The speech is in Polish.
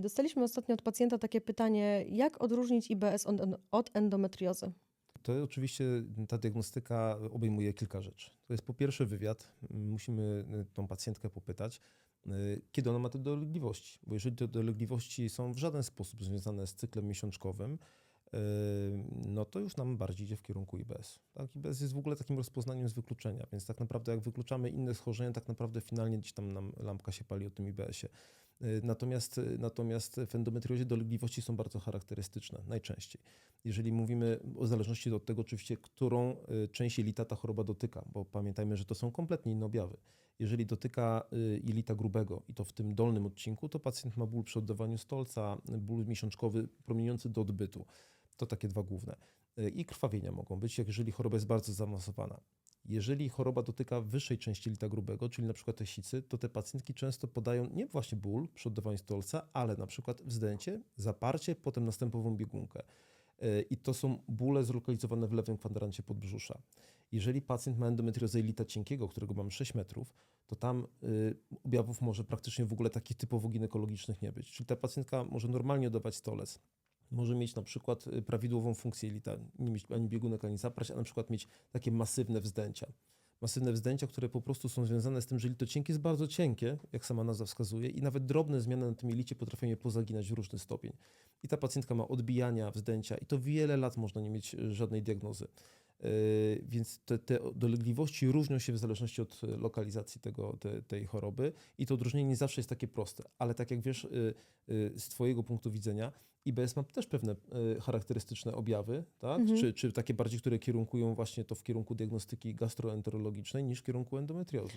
Dostaliśmy ostatnio od pacjenta takie pytanie, jak odróżnić IBS od, endometriozy? To oczywiście ta diagnostyka obejmuje kilka rzeczy. To jest po pierwsze wywiad. Musimy tą pacjentkę popytać, y, kiedy ona ma te dolegliwości. Bo jeżeli te dolegliwości są w żaden sposób związane z cyklem miesiączkowym, y, no to już nam bardziej idzie w kierunku IBS. Tak? IBS jest w ogóle takim rozpoznaniem z wykluczenia, więc tak naprawdę jak wykluczamy inne schorzenia, tak naprawdę finalnie gdzieś tam nam lampka się pali o tym IBS-ie. Y, Natomiast, natomiast w endometriozie dolegliwości są bardzo charakterystyczne, najczęściej. Jeżeli mówimy o zależności od tego oczywiście, którą y, część jelita ta choroba dotyka, bo pamiętajmy, że to są kompletnie inne objawy. Jeżeli dotyka jelita grubego i to w tym dolnym odcinku, to pacjent ma ból przy oddawaniu stolca, ból miesiączkowy promieniujący do odbytu. To takie dwa główne. Y, I krwawienia mogą być, jeżeli choroba jest bardzo zaawansowana. Jeżeli choroba dotyka wyższej części jelita grubego, czyli na przykład tesicy, to te pacjentki często podają nie właśnie ból przy oddawaniu stolca, ale na przykład wzdęcie, zaparcie, potem następową biegunkę. Yy, I to są bóle zlokalizowane w lewym kwadrancie podbrzusza. Jeżeli pacjent ma endometriozę jelita cienkiego, którego mamy 6 metrów, to tam y, objawów może praktycznie w ogóle takich typowo ginekologicznych nie być. Czyli ta pacjentka może normalnie oddawać stolec, może mieć na przykład y, prawidłową funkcję jelita, nie mieć ani biegunek, ani zaprać, a na przykład mieć takie masywne wzdęcia. Masywne wzdęcia, które po prostu są związane z tym, że jelito cienkie jest bardzo cienkie, jak sama nazwa wskazuje, i nawet drobne zmiany na tym jelicie potrafią je pozaginać w różny stopień. I ta pacjentka ma odbijania, wzdęcia i to wiele lat można nie mieć y, żadnej diagnozy. Yy, Więc te, te dolegliwości różnią się w zależności od y, lokalizacji tego, te, tej choroby i to odróżnienie nie zawsze jest takie proste. Ale tak jak wiesz, y, y, z Twojego punktu widzenia, IBS ma też pewne y, charakterystyczne objawy, tak? czy, czy takie bardziej, które kierunkują właśnie to w kierunku diagnostyki gastroenterologicznej niż w kierunku endometriozy.